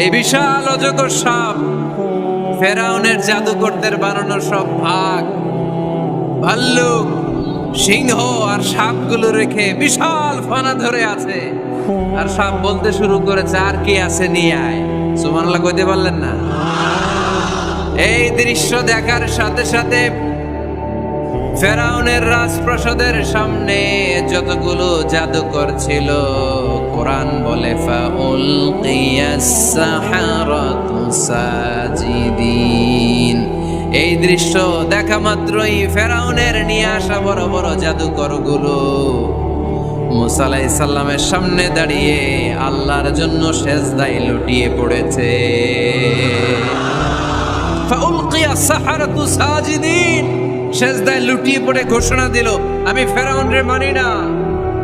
এই বিশাল অজগর সাপ ফেরাউনের জাদুকরদের বানানো সব ভাগ। ভাল্লুক, সিংহ আর সাপগুলো রেখে বিশাল ফানা ধরে আছে। আর সাপ বলতে শুরু করেছে, আর কি আছে নিয়ে আয়? সুমানলা কইতে পারলেন না। এই দৃশ্য দেখার সাথে সাথে ফেরাউনের রাজপ্রাসাদের সামনে যতগুলো জাদুকর ছিল কোরআন বলে ফাউল সাজিদিন এই দৃশ্য দেখা মাত্রই ফেরাউনের নিয়ে আসা বড় বড় জাদুকরগুলো মুসালাই সাল্লামের সামনে দাঁড়িয়ে আল্লাহর জন্য সেজদায় লুটিয়ে পড়েছে। সেজদায় লুটিয়ে পড়ে ঘোষণা দিল, আমি ফেরাউনরে মানি না।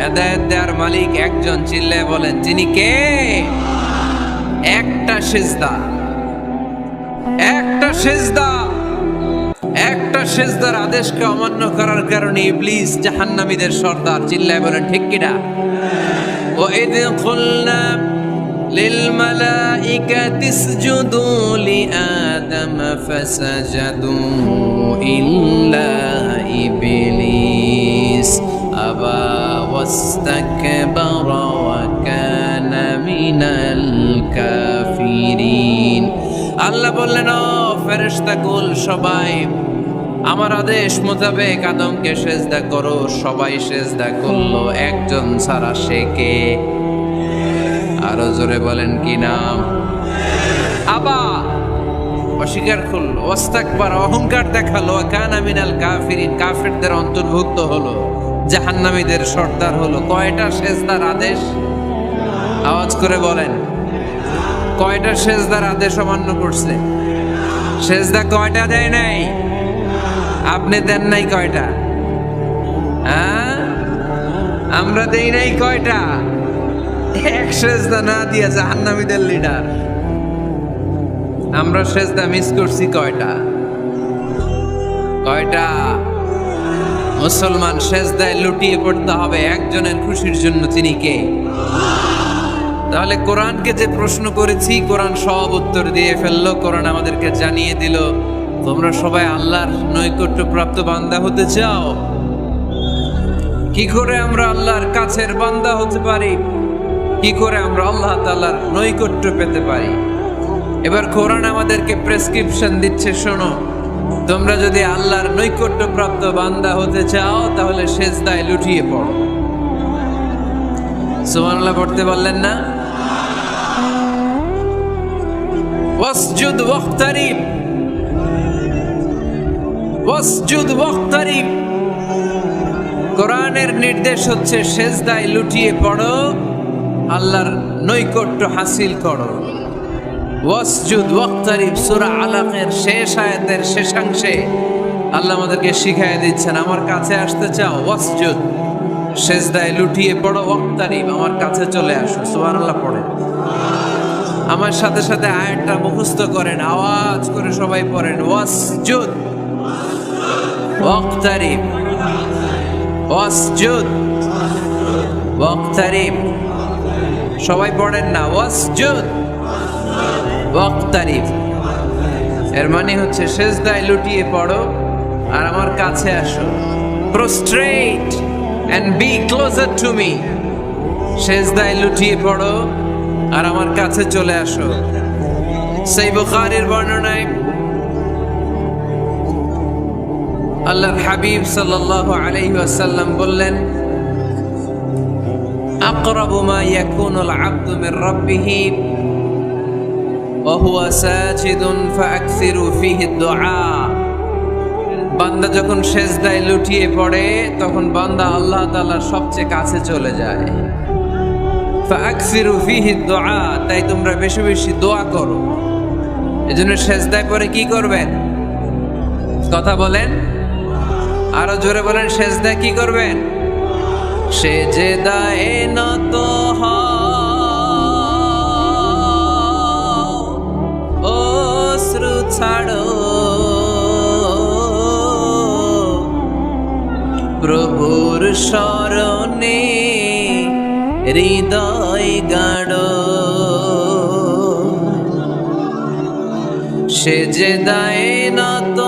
হেদায়েত দেওয়ার মালিক একজন চিল্লে বলেন যিনি কে একটা সেজদা একটা সেজদা একটা সেজদার আদেশকে অমান্য করার কারণে ইবলিস জাহান্নামীদের সর্দার চিল্লায় বলেন ঠিক কিনা وإذ قلنا للملائكة اسجدوا لآدم فسجدوا إلا إبليس أبى واستكبر وكان من الكافرين আল্লাহ বললেন ও ফেরেশতা কুল সবাই আমার আদেশ মোতাবেক আদমকে সেজদা করো সবাই সেজদা করলো একজন ছাড়া সে কে আরো জোরে বলেন কি নাম আবা অস্বীকার করলো ওস্তাকবার অহংকার দেখালো কান আমিনাল কাফিরিন কাফেরদের অন্তর্ভুক্ত হলো জাহান্নামীদের সর্দার হলো। কয়টা সেজদার আদেশ? আওয়াজ করে বলেন। কয়টা সেজদার আদেশ অমান্য করছে? সেজদা কয়টা দেয় নাই? আপনি দেন নাই কয়টা? হ্যাঁ? আমরা দেই নাই কয়টা? এক সেজদা না দিয়া জাহান্নামীদের লিডার আমরা সেজদা মিস করছি কয়টা? কয়টা? মুসলমান সেজদায় লুটিয়ে পড়তে হবে, একজনের খুশির জন্য তিনি কে? তাহলে কোরআনকে যে প্রশ্ন করেছি, কোরআন সব উত্তর দিয়ে ফেলল, কোরআন আমাদেরকে জানিয়ে দিল, তোমরা সবাই আল্লাহর নৈকট্য প্রাপ্ত বান্দা হতে চাও? কি করে আমরা আল্লাহর কাছের বান্দা হতে পারি? কি করে আমরা আল্লাহ তাআলার নৈকট্য পেতে পারি? এবার কোরআন আমাদেরকে প্রেসক্রিপশন দিচ্ছে, শোনো। তোমরা যদি আল্লাহর নৈকট্যপ্রাপ্ত বান্দা হতে চাও, তাহলে সেজদায় লুটিয়ে পড়ো। সুবহানাল্লাহ, পড়তে পারলেন না? ওয়াসজুদ কোরআনের নির্দেশ হচ্ছে সেজদায় লুটিয়ে পড়ো, আল্লাহর নৈকট্য হাসিল করো। ওয়াসজুদ, ওয়াক্তারিব, সূরা আলাকের শেষ আয়াতের শেষাংশে আল্লাহ আমাদেরকে শিখাই দিচ্ছেন, আমার কাছে আসতে চাও, ওয়াসজুদ, সেজদায় লুটিয়ে পড়ো, ওয়াক্তারিব, আমার কাছে চলে আসো। সুবহানাল্লাহ পড়ে আমার সাথে সাথে আয়াতটা মুখস্থ করেন, আওয়াজ করে সবাই পড়েন, ওয়াসজুদ, ওয়াক্তারিব ওয়াসজুদ, ওয়াক্তারিব। সবাই পড়েন না, ওয়াসজুদ ওয়াক্তারিফ এর মানে হচ্ছে সেজদায় লুটিয়ে পড়ো আর আমার কাছে আসো। Prostrate and be closer to me সেজদায় লুটিয়ে পড়ো আর আমার কাছে চলে আসো। সেই বুখারের বর্ণনায় আল্লাহ হাবিব সাল্লাল্লাহু আলাইহি ওয়াসাল্লাম বললেন, আকরাবু মা ইয়াকুনুল আব্দু মির রাব্বিহি বান্দা যখন সেজদায় লুটিয়ে পড়ে, তখন বান্দা আল্লাহ তাআলার সবচেয়ে কাছে চলে যায়। ফাকসিরু ফিহি দোয়া তাই তোমরা বেশি বেশি দোয়া করো। এজন্য সেজদায় পরে কি করবেন? কথা বলেন। আরও জোরে বলেন সেজদায় কি করবেন? সেজদায় না ছাড়ো। প্রভুর স্মরণে হৃদয় গাড়ো সে যে দায় নত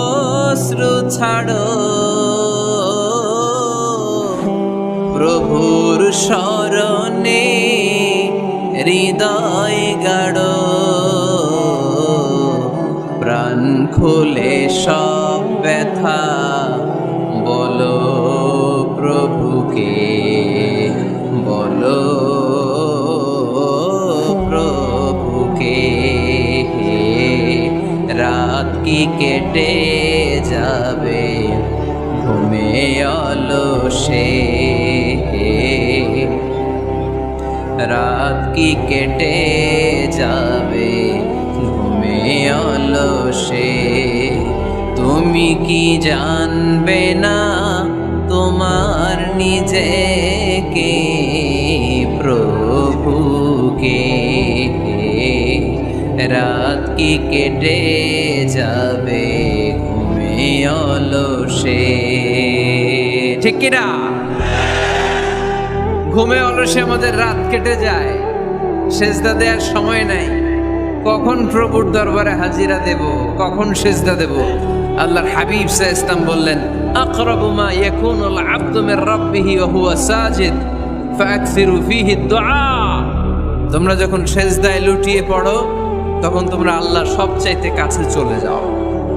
অশ্রু ছাড়ো। প্রভুর স্মরণে খুলে সব ব্যথা। বলো প্রভুকে বলো প্রভুকে রাত কি কেটে যাবে? ঘুমে অলসে। রাত কি কেটে যাবে? ঘুমে অলসে। তুমি কি জানবে না তোমার নিজেকে প্রভুকে রাত কি কেটে যাবে? ঘুমে অলসে। ঠিক কিনা ঘুমে অলসে আমাদের রাত কেটে যায়। সেজদা দেওয়ার সময় নাই। কখন প্রভুর দরবারে হাজিরা দেব? কখন সেজদা দেব? আল্লাহর হাবিব সাহ ইসলাম বললেন সাজিদ তোমরা যখন সেজদায় লুটিয়ে পড়ো, তখন তোমরা আল্লাহর সবচাইতে কাছে চলে যাও।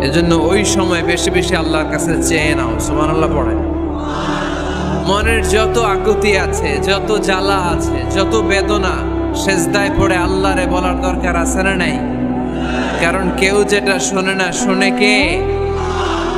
এজন্য ওই সময় বেশি বেশি আল্লাহর কাছে চেয়ে নাও, সুবহানাল্লাহ পড়েন। মনের যত আকুতি আছে, যত জ্বালা আছে, যত বেদনা, সেজদায় পড়ে আল্লাহরে বলার দরকার আছে না নাই? কারণ কেউ যেটা শোনে না, শুনে কে?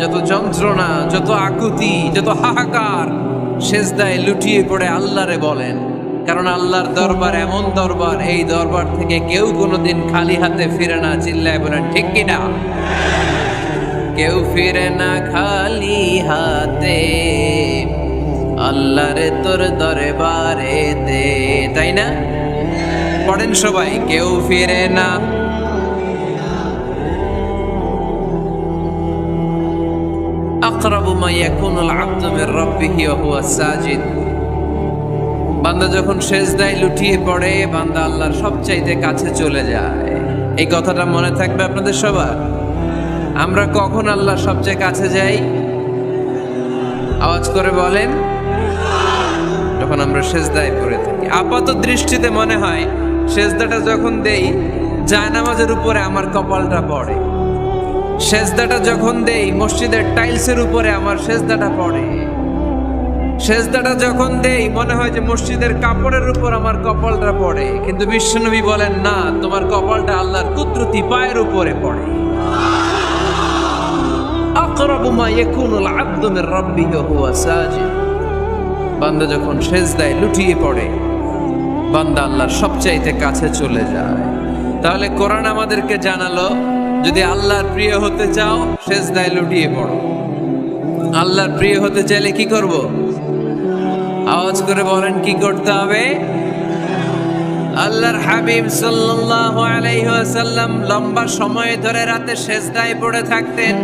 যত যন্ত্রণা, যত আকুতি, যত হাহাকার সেজদায় লুটিয়ে পড়ে আল্লাহরে বলেন। কারণ আল্লাহর দরবার এমন দরবার, এই দরবার থেকে কেউ কোনোদিন খালি হাতে ফিরে না চিল্লায় বলেন, ঠিক কিনা কেউ ফিরে না খালি হাতে, আল্লাহরে তোর দরবারে দে, তাই না? পড়েন সবাই, কেউ ফিরে না আকরাবু মা ইয়াকুনুল আবদু মির রাব্বিহি ওয়া হুয়া সাজিদ। বান্দা যখন সেজদায় লুটিয়ে পড়ে, বান্দা আল্লাহর সবচাইতে কাছে চলে যায়। এই কথাটা মনে থাকবে আপনাদের সবার? আমরা কখন আল্লাহর সবচেয়ে কাছে যাই? আওয়াজ করে বলেন, যখন আমরা সেজদায় পড়ে থাকি। আপাত দৃষ্টিতে মনে হয়, সেজদাটা যখন দেই, জায়নামাজের উপরে আমার কপালটা পড়ে। সেজদাটা যখন দেই, মসজিদের টাইলসের উপরে আমার সেজদাটা পড়ে। সেজদাটা যখন দেই, মনে হয় যে মসজিদের কাপড়ের উপর আমার কপালটা পড়ে। কিন্তু বিশ্বনবী বলেন, না, তোমার কপালটা আল্লাহর কুদরতি পায়ের উপরে পড়ে। বান্দা যখন সেজদায় লুটিয়ে পড়ে, বান্দা আল্লাহর সবচাইতে কাছে চলে যায়। তাহলে কোরআন আমাদেরকে জানালো যদি আল্লাহর প্রিয় হতে চাও, সেজদায় লুটিয়ে পড়ো। আল্লাহর প্রিয় হতে চাইলে কি করব? আওয়াজ করে বলেন, কি করতে হবে? আল্লাহর হাবিব সাল্লাল্লাহু আলাইহি ওয়াসাল্লাম লম্বা সময় ধরে রাতে সেজদায় পড়ে থাকতেন।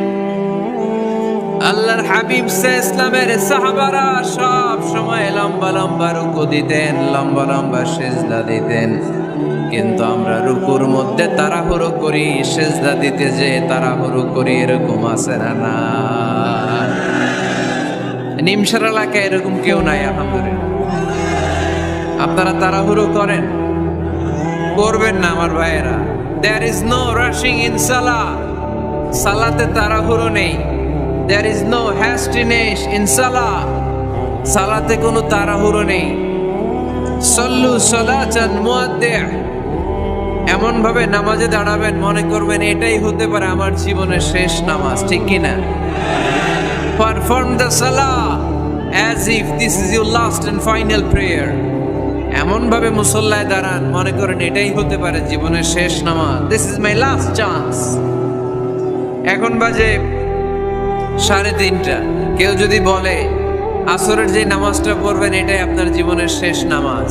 আল্লাহর হাবিব ইসলামের সাহাবারা সব সময় লম্বা লম্বা রুকু দিতেন, লম্বা লম্বা সেজদা দিতেন। কিন্তু আমরা রুকুর মধ্যে তাড়াহুড়ো করি, সেজদা দিতে যে তাড়াহুড়ো করি, এরকম আছে না না? নিমসার এলাকায় এরকম কেউ নাই, আলহামদুলিল্লাহ। আপনারা তাড়াহুড়ো করেন? করবেন না আমার ভাইয়েরা। There is no rushing in সালা সালাতে তাড়াহুড়ো নেই। There is no hastiness in সালা সালাতে কোনো তাড়াহুড়ো নেই। সল্লু সলাচান মুয়াদ্দি। এমন ভাবে নামাজে দাঁড়াবেন, মনে করবেন এটাই হতে পারে আমার জীবনের শেষ নামাজ, ঠিক কিনা পারফর্ম দ্য সালা as if this is your last and final prayer এমন ভাবে মুসল্লায় দাঁড়ান, মনে করেন এটাই হতে পারে জীবনের শেষ নামাজ। This is my last chance এখন বাজে সাড়ে তিনটা। কেউ যদি বলে, আসরের যে নামাজটা পড়বেন, এটাই আপনার জীবনের শেষ নামাজ।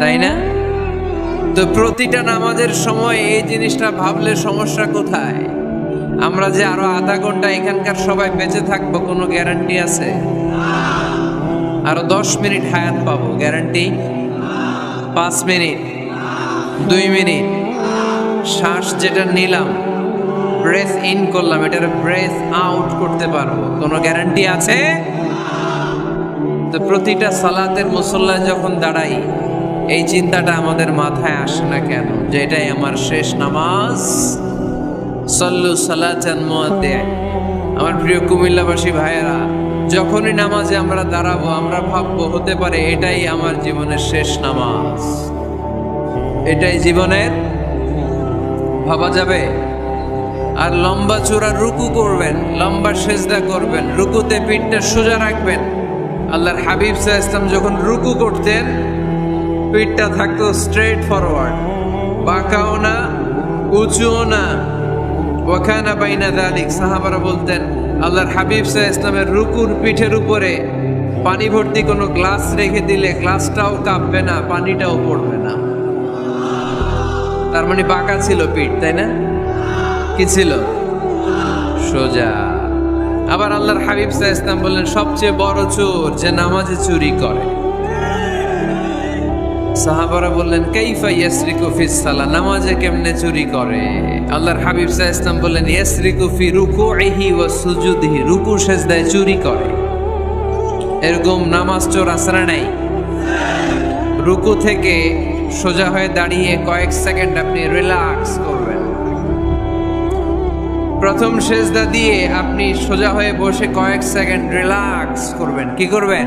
তাই না? তো প্রতিটা নামাজের সময় এই জিনিসটা ভাবলে সমস্যা কোথায়? আমরা যে আরও আধা ঘণ্টা এখানকার সবাই বেঁচে থাকব, কোনো গ্যারান্টি আছে? আরও দশ মিনিট হায়াত পাবো গ্যারান্টি পাঁচ মিনিট, দুই মিনিট, শ্বাস যেটা নিলাম ব্রেথ ইন করলাম, এটার ব্রেথ আউট করতে পারব, কোনো গ্যারান্টি আছে? তো প্রতিটা সালাতের মুসল্লা যখন দাঁড়াই এই চিন্তাটা আমাদের মাথায় আসে না কেন? যে এটাই আমার শেষ নামাজ। সল্লু সালাচান মুয়াদ্দি আমার প্রিয় কুমিল্লাবাসী ভাইয়েরা, যখনই নামাজে আমরা দাঁড়াবো, আমরা ভাববো, হতে পারে এটাই আমার জীবনের শেষ নামাজ। এটাই জীবনের ভাবা যাবে। আর লম্বা চূড়া রুকু করবেন, লম্বা সেজদা করবেন, রুকুতে পিঠটা সোজা রাখবেন। আল্লাহর হাবিব সাহা ইসলাম যখন রুকু করতেন পিঠটা থাকতো স্ট্রেট ফরওয়ার্ড বাঁকাও না, উঁচুও না। ওখানা বাইনা দালিক, সাহাবারা বলতেন, আল্লাহর হাবিব সাহা ইসলামের রুকুর পিঠের উপরে পানি ভর্তি কোনো গ্লাস রেখে দিলে গ্লাসটাও কাঁপবে না, পানিটাও পড়বে না। তার মানে বাঁকা ছিল পিঠ, তাই না? কি ছিল? সোজা। আবার আল্লাহর হাবিব সাহা ইসলাম বললেন, সবচেয়ে বড় চোর যে নামাজে চুরি করে। সাহাবারা বললেন, কাইফা ইয়াসরিকু ফিস সালা নামাজে কেমনে চুরি করে? আল্লাহর হাবিব সাহা ইসলাম বললেন, ইয়াসরিকু ফি রুকুইহি ওয়া সুজুদিহি, রুকু সেজদায় চুরি করে। এরকম নামাজ চোর আসরা নাই রুকু থেকে সোজা হয়ে দাঁড়িয়ে কয়েক সেকেন্ড আপনি রিল্যাক্স করবেন। প্রথম সেজদা দিয়ে আপনি সোজা হয়ে বসে কয়েক সেকেন্ড রিল্যাক্স করবেন। কি করবেন?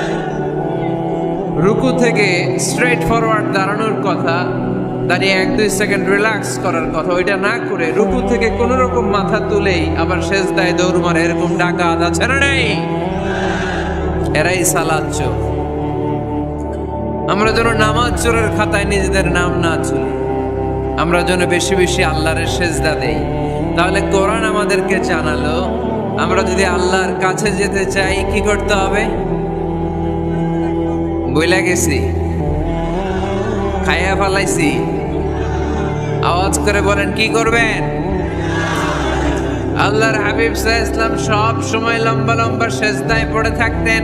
রুকু থেকে স্ট্রেট ফরওয়ার্ড দাঁড়ানোর কথা, দাঁড়িয়ে এক দুই সেকেন্ড রিল্যাক্স করার কথা, ওইটা না করে রুকু থেকে কোন রকম মাথা তুলেই আবার সেজদায় দৌড় মারে, এরকম ডাকা আদা না নেই। এরাই সালাচ্ছ আমরা যেন নামাজ চোরের খাতায় নিজেদের নাম না চলি আমরা যেন বেশি বেশি আল্লাহরের সেজদা দেই। তাহলে কোরআন আমাদেরকে জানালো, আমরা যদি আল্লাহর কাছে যেতে চাই, কি করতে হবে? বইলা গেছি। খাইয়া ফালাইছি। আওয়াজ করে বলেন, কি করবেন? আল্লাহর হাবিব সাহ ইসলাম সব সময় লম্বা লম্বা সেজদায় পড়ে থাকতেন।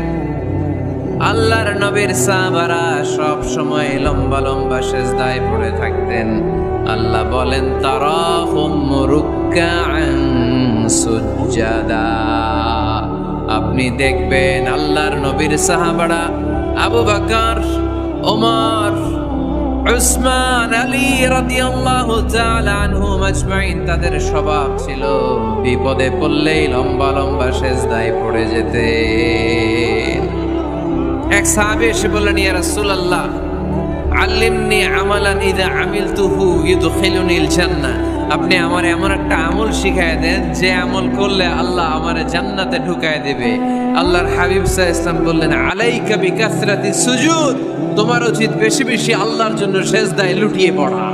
আল্লাহর নবীর সাহাবারা সব সময় লম্বা লম্বা সেজদায় পড়ে থাকতেন। আল্লাহ বলেন তারা সুজাদা আপনি দেখবেন আল্লাহর নবীর সাহাবারা আবু বাকর ওমর উসমান আলী রাদিয়াল্লাহু তাআলা আনহুম আজমাইন তাদের স্বভাব ছিল বিপদে পড়লেই লম্বা লম্বা সেজদায় পড়ে যেতেন। এক সাহাবী এসে বললেন, ইয়া রাসূলুল্লাহ, আল্লিমনি আমালান ইদা আমিলতুহু ইউদখিলুনিল জান্নাহ। আপনি আমার এমন একটা আমল শিখায় দেন, যে আমল করলে আল্লাহ আমার জান্নাতে ঢুকায় দেবে। আল্লাহর হাবিব সাহ ইসলাম বললেন, আলাইকা বিকাসরাতি সুজুদ। তোমার উচিত বেশি বেশি আল্লাহর জন্য সেজদায় লুটিয়ে পড়া।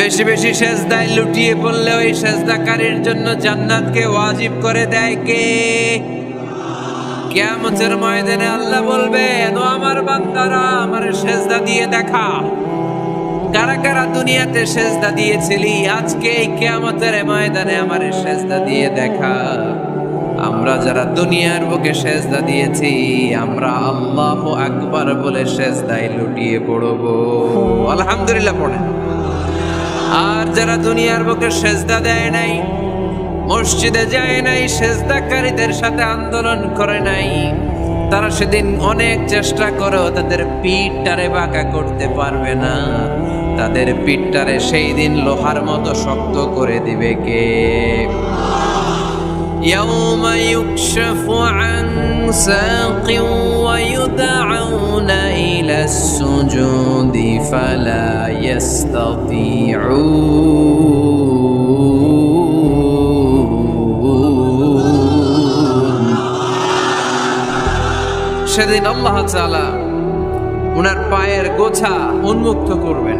বেশি বেশি সেজদায় লুটিয়ে পড়লে ওই সেজদাকারীর জন্য জান্নাতকে ওয়াজিব করে দেয় কে? কিয়ামতের ময়দানে আল্লাহ বলবেন আমার বান্দারা, আমার সেজদা দিয়ে দেখা। কারা কারা দুনিয়াতে সেজদা দিয়েছিলি? আজকে এই কিয়ামতের ময়দানে আমার সেজদা দিয়ে দেখা। আমরা যারা দুনিয়ার বুকে সেজদা দিয়েছি, আমরা আল্লাহ আকবার বলে সেজদায় লুটিয়ে পড়ব। আলহামদুলিল্লাহ পড়ে আর যারা দুনিয়ার বুকে সেজদা দেয় নাই, মসজিদে যায় নাই, সেজদাকারীদের সাথে আন্দোলন করে নাই, তারা সেদিন অনেক চেষ্টা করেও তাদের পিঠটারে বাঁকা করতে পারবে না। তাদের পিঠটারে সেই দিন লোহার মতো শক্ত করে দিবে কে يوم يكشف عن ساق ويدعون إلى السجود فلا يستطيعون সেদিন আল্লাহ তাআলা ওনার পায়ের গোছা উন্মুক্ত করবেন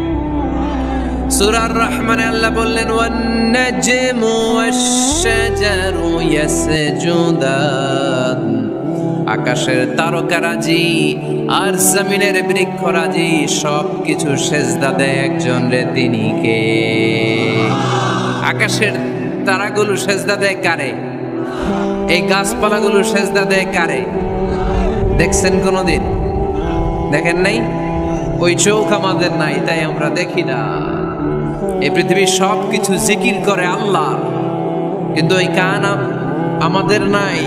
সুরার রহমানে আল্লাহ বললেন আকাশের তারকারাজি আর জমিনের বৃক্ষরাজি সব কিছু সেজদা দেয় একজন রে তিনি কে? আকাশের তারাগুলো সেজদা দেয় কারে? এই গাছপালাগুলো সেজদা দেয় কারে? দেখছেন কোনোদিন? দেখেন নাই? ওই চোখ আমাদের নাই, তাই আমরা দেখি না। এই পৃথিবীর সব কিছু জিকির করে আল্লাহ। কিন্তু ওই কান আমাদের নাই।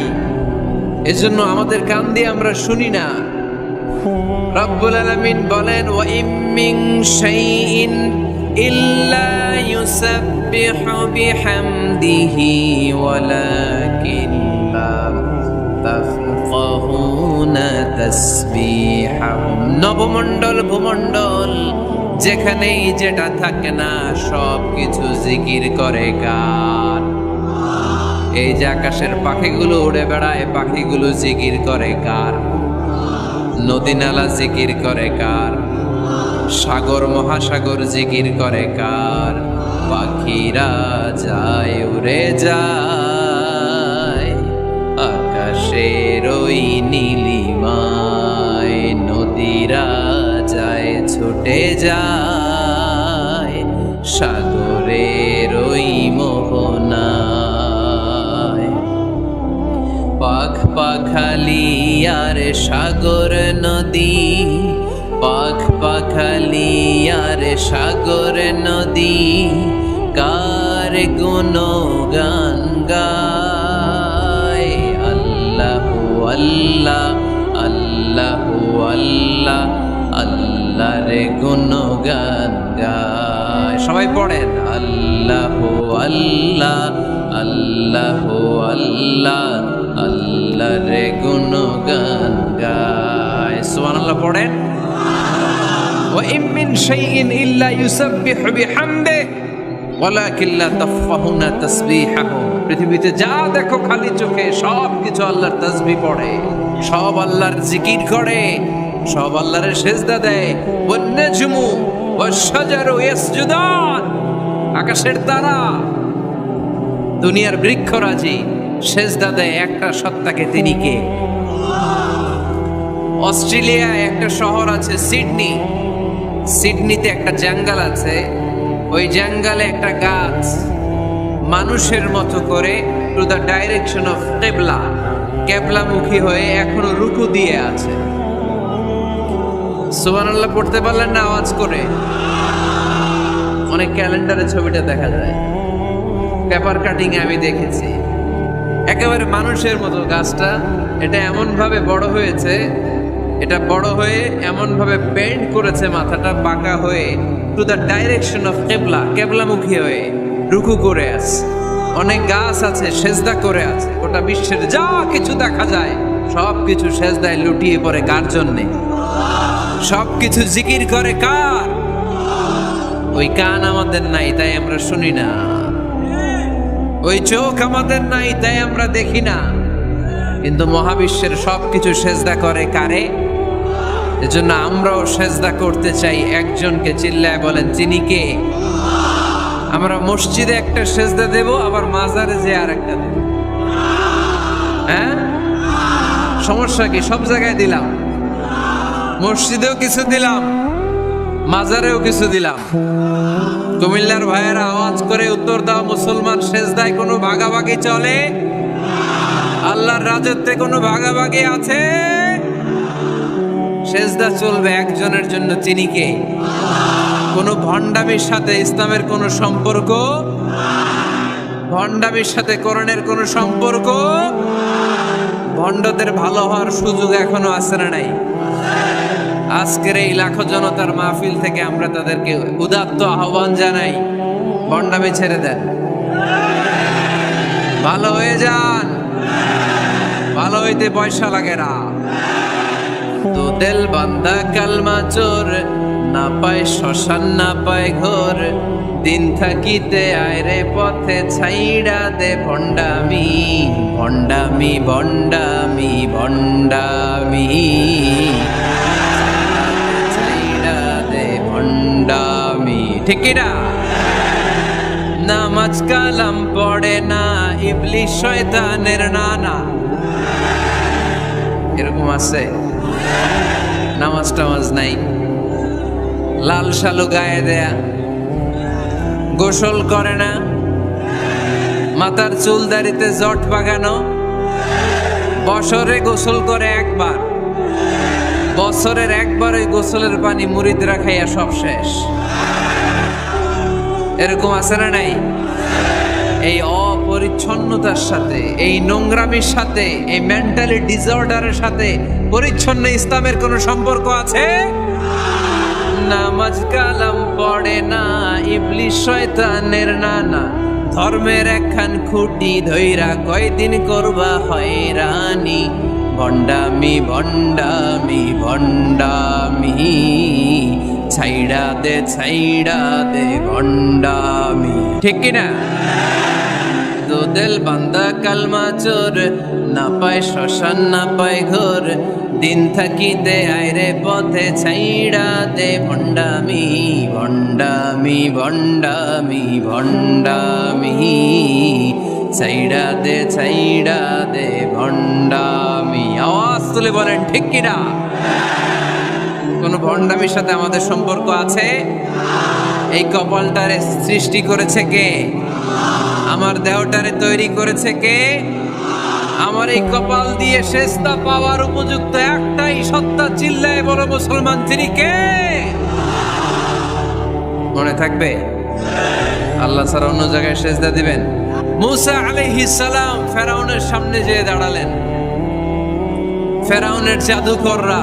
এজন্য আমাদের কান দিয়ে আমরা শুনি না। রব্বুল আলামিন বলেন ওয়া ইম শাইইন ইল্লা ইউসাব্বিহু বিহামদিহি ওয়ালাকিন লা তাফকাহুনা তাসবিহাহুম। নবমণ্ডল ভূমণ্ডল যেখানেই যেটা থাকে না সব কিছু জিকির করে গান। এই যে আকাশের পাখিগুলো উড়ে বেড়ায়, পাখিগুলো জিকির করে কার নদী নালা জিকির করে কার সাগর, মহাসাগর জিকির করে কার পাখিরা যায়, উড়ে যায়। আকাশের ওই নীলিমায় নদীরা ছুটে যায় সাগরের ওই পাখ পাখালি আর সাগর নদী, পাখ পাখালি আর সাগর নদী, কার গান গায়? আল্লাহ আল্লাহ আল্লাহ আল্লাহ পড়েন আল্লাহ আল্লাহ আল্লাহ আল্লাহ আল্লাহ রে গুণ গান গায় সুবহানাল্লাহ পড়েন وإن من شيء إلا يسبح بحمده ولكن لا تفقهون تسبيحهم পৃথিবীতে যা দেখো খালি চোখে সব কিছু আল্লাহর তাসবিহ পড়ে সব আল্লাহর জিকির করে সব আল্লাহর সেজদা দেয় ওয়ান্নাজমু ওয়াশজারু ইয়াসজুদান আকাশের তারা। দুনিয়ার বৃক্ষরাজি সেজদা দেয় একটা সত্তাকে তিনি কে? অস্ট্রেলিয়ায় একটা শহর আছে সিডনি। সিডনিতে একটা জঙ্গল আছে। ওই জঙ্গলে একটা গাছ। মানুষের মতো করে টু দ্য ডাইরেকশন অফ কেবলা কেবলামুখী হয়ে এখনও রুকু দিয়ে আছে। সুবহানাল্লাহ পড়তে পারলেন না আওয়াজ করে। অনেক ক্যালেন্ডারে ছবিটা দেখা যায়। পেপার কাটিং আমি দেখেছি। একেবারে মানুষের মতো গাছটা। এটা এমন ভাবে বড় হয়েছে, এটা বড় হয়ে এমন ভাবে বেন্ড করেছে মাথাটা বাঁকা হয়ে টু দ্য ডাইরেকশন অফ কেবলা কেবলামুখী হয়ে, রুকু করে আছে। অনেক গাছ আছে, সেজদা করে আছে। গোটা বিশ্বের যা কিছু দেখা যায় সব কিছু সেজদায় লুটিয়ে পড়ে কার জন্যে? সব কিছু জিকির করে কার? ওই কান আমাদের নাই, তাই আমরা শুনি না। ওই চোখ আমাদের নাই, তাই আমরা দেখি না। কিন্তু মহাবিশ্বের সবকিছু সেজদা করে কারে? এজন্য আমরাও সেজদা করতে চাই একজনকে চিল্লায় বলেন, তিনি কে? আমরা মসজিদে একটা সেজদা দেব, আবার মাজারে যে আর একটা দেব। হ্যাঁ? সমস্যা কি? সব জায়গায় দিলাম। মসজিদেও কিছু দিলাম, মাজারেও কিছু দিলাম। কুমিল্লার ভাইয়েরা আওয়াজ করে উত্তর দাও, মুসলমান সেজদায় কোনো ভাগাভাগি চলে? আল্লাহর রাজত্বে কোনো ভাগাভাগি আছে? সেজদা চলবে একজনের জন্য, তিনি কে? কোনো ভণ্ডামির সাথে ইসলামের কোনো সম্পর্ক? ভণ্ডামির সাথে করণের কোনো সম্পর্ক? ভণ্ডদের ভালো হওয়ার সুযোগ এখনও আছে না নাই? আজকের এই লাখো জনতার মাহফিল থেকে আমরা তাদেরকে উদাত্ত আহ্বান জানাই। ভণ্ডামি ছেড়ে দেন। ভালো হয়ে যান। ভালো হইতে পয়সা লাগে না। তো দেল বান্দা কালমা চোর, না পায় শ্মশান, না পায় ঘোর। দিন থাকিতে আয়রে পথে ছাইড়া দে ভণ্ডামি ভণ্ডামি ভণ্ডামি ভণ্ডামি। ঠিক না নামাজ কালাম পড়ে না, ইবলিশ শয়তানের নানা। এরকম আছে। নামাজ টামাজ নাই। লাল শালু গায়ে দেয়া। গোসল করে না। মাথার চুল দাড়িতে জট বাগানো। বছরে গোসল করে একবার। বছরের একবার ওই গোসলের পানি মুড়িদরা খাইয়া সব শেষ। এরকম আছে না নাই? এই অপরিচ্ছন্নতার সাথে, এই নোংরামির সাথে, এই মেন্টালি ডিসঅর্ডারের সাথে পরিচ্ছন্ন ইসলামের কোনো সম্পর্ক আছে? নামাজ কালাম পড়ে না, ইবলিশ শয়তানের নানা। ধর্মের একখান খুঁটি ধইরা কয়দিন করবা হয়রানি। ভণ্ডামি ভণ্ডামি ভণ্ডামি। ছাইড়া দে ছাইড়া দে ভণ্ডামি ঠিক কিনা দোদেল বান্দা কালমা চোর না পায় শ্মশান, না পায় ঘোর। দিন থাকিতে আইরে পথে ছাইড়া দে ভণ্ডামি ভণ্ডামি ভণ্ডামি ভণ্ডামি। ছাইড়া দে ছাইড়া দে ভণ্ডামি। আওয়াজ তুলে বলেন, ঠিক কিনা কোনো ভণ্ডামির সাথে আমাদের সম্পর্ক আছে? এই কপালটারে সৃষ্টি করেছে কে? আমার দেহটারে তৈরি করেছে কে? আমার এই কপাল দিয়ে শেষটা পাওয়ার উপযুক্ত একটাই সত্তা চিল্লায় বড় মুসলমান, তিনি কে? মনে থাকবে? আল্লাহ ছাড়া অন্য জায়গায় সেজদা দিবেন। মুসা আলাইহিস সালাম ফেরাউনের সামনে যেয়ে দাঁড়ালেন। ফেরাউনের জাদুকররা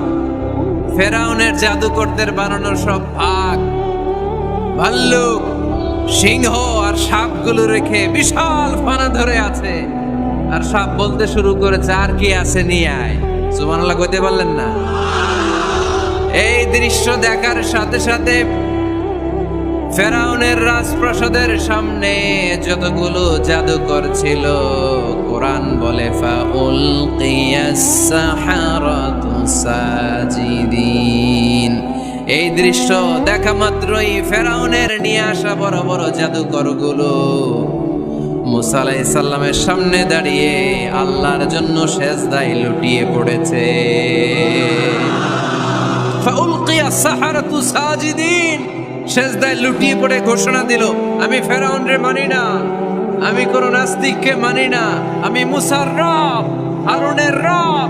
ফেরাউনের জাদুকরদের বানানোর সব ভাগ। ভাল্লুক, সিংহ আর সাপগুলো রেখে বিশাল ফানা ধরে আছে। আর সাপ বলতে শুরু করেছে, আর কি আছে নিয়ে আয়। সুবহানাল্লাহ কইতে পারলেন না। এই দৃশ্য দেখার সাথে সাথে ফেরাউনের রাজপ্রাসাদের সামনে যতগুলো জাদুকর ছিল, কোরআন বলে ফাউলকিয়াস সাহারাতু সাজিদিন। এই দৃশ্য দেখা মাত্রই ফেরাউনের নিয়ে আসা বড় বড় জাদুকরগুলো মুসা আলাইসাল্লামের সামনে দাঁড়িয়ে আল্লাহর জন্য সেজদায় লুটিয়ে পড়েছে। সেজদায় লুটিয়ে পড়ে ঘোষণা দিল, আমি ফেরাউন রে মানি না, আমি কোন নাস্তিককে মানি না, আমি মুসার রব, হারুনের রব।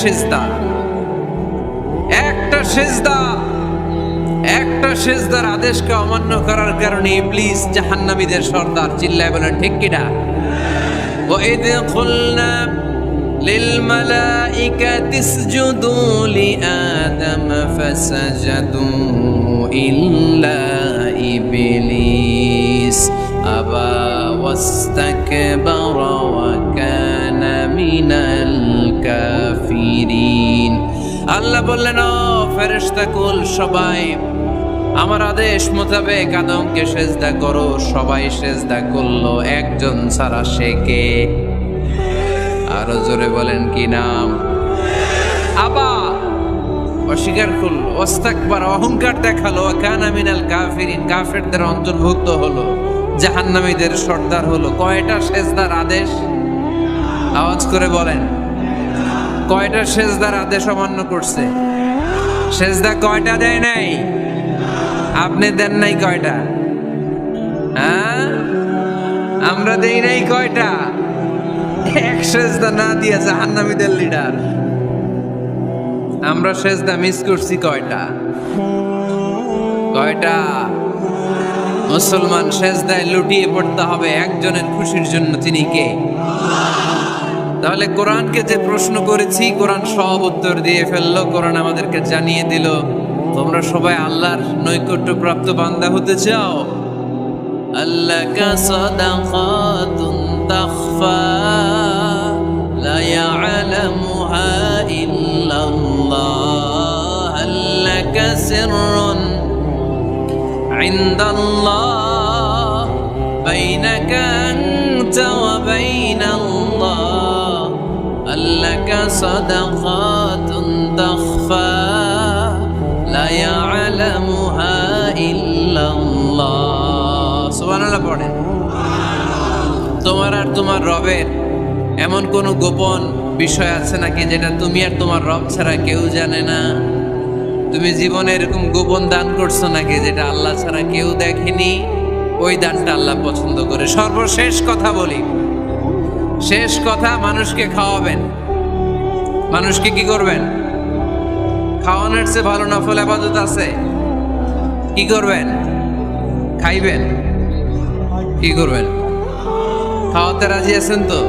সেজদা একটা সেজদা একটা সেজদার আদেশকে অমান্য করার কারণে ইবলিস জাহান্নামীদের সর্দার চিল্লায় বলেন ঠিক কিনা وإذ قلنا للملائكة اسجدوا لآدم فسجدوا إلا إبليس أبى واستكبر وكان من কাফিরিন আল্লাহ বললেন, ও ফেরেশতা, কুল সবাই, আমার আদেশ মোতাবেক আদমকে সেজদা করো। সবাই সেজদা করল, একজন ছাড়া সে কে? আরও জোরে বলেন, কি নাম? আবা অস্বীকার করল অস্তাকবার অহংকার দেখাল কানামিনাল কাফিরিন, কাফেরদের অন্তর্ভুক্ত হলো, জাহান্নামীদের সর্দার হলো। কয়টা সেজদার আদেশ? আওয়াজ করে বলেন কয়টা সেজদার আদেশ অমান্য করছে? সেজদা কয়টা দেয় নাই? আপনি দেন নাই কয়টা? হ্যাঁ? আমরা দেই নাই কয়টা? এক সেজদা না দিয়ে জাহান্নামীদের লিডার। আমরা সেজদা মিস করছি কয়টা? কয়টা? মুসলমান সেজদায় লুটিয়ে পড়তে হবে একজনের খুশির জন্য। তিনি কে? তাহলে কোরআনকে যে প্রশ্ন করেছি, কোরআন সব উত্তর দিয়ে ফেলল, কোরআন আমাদেরকে জানিয়ে দিল। তোমরা সবাই আল্লাহর নৈকট্য প্রাপ্ত বান্দা হতে চাও? আল্লাহ কা সাদাকাতুন তাখফা, লা ইয়ালামুহা কা لك صدقات تخفى لا يعلمها إلا الله سبحان الله পড়েন তোমার আর তোমার রবের এমন কোন গোপন বিষয় আছে নাকি যেটা তুমি আর তোমার রব ছাড়া কেউ জানে না তুমি জীবনে এরকম গোপন দান করছো নাকি যেটা আল্লাহ ছাড়া কেউ দেখেনি ওই দানটা আল্লাহ পছন্দ করে সর্বশেষ কথা বলি শেষ কথা মানুষকে খাওয়াবেন মানুষকে কি করবেন? খাওয়ানোর চেয়ে ভালো নফল আবাদত আছে। কি করবেন? খাইবেন? কি করবেন? খাওয়াতে রাজি আছেন তো?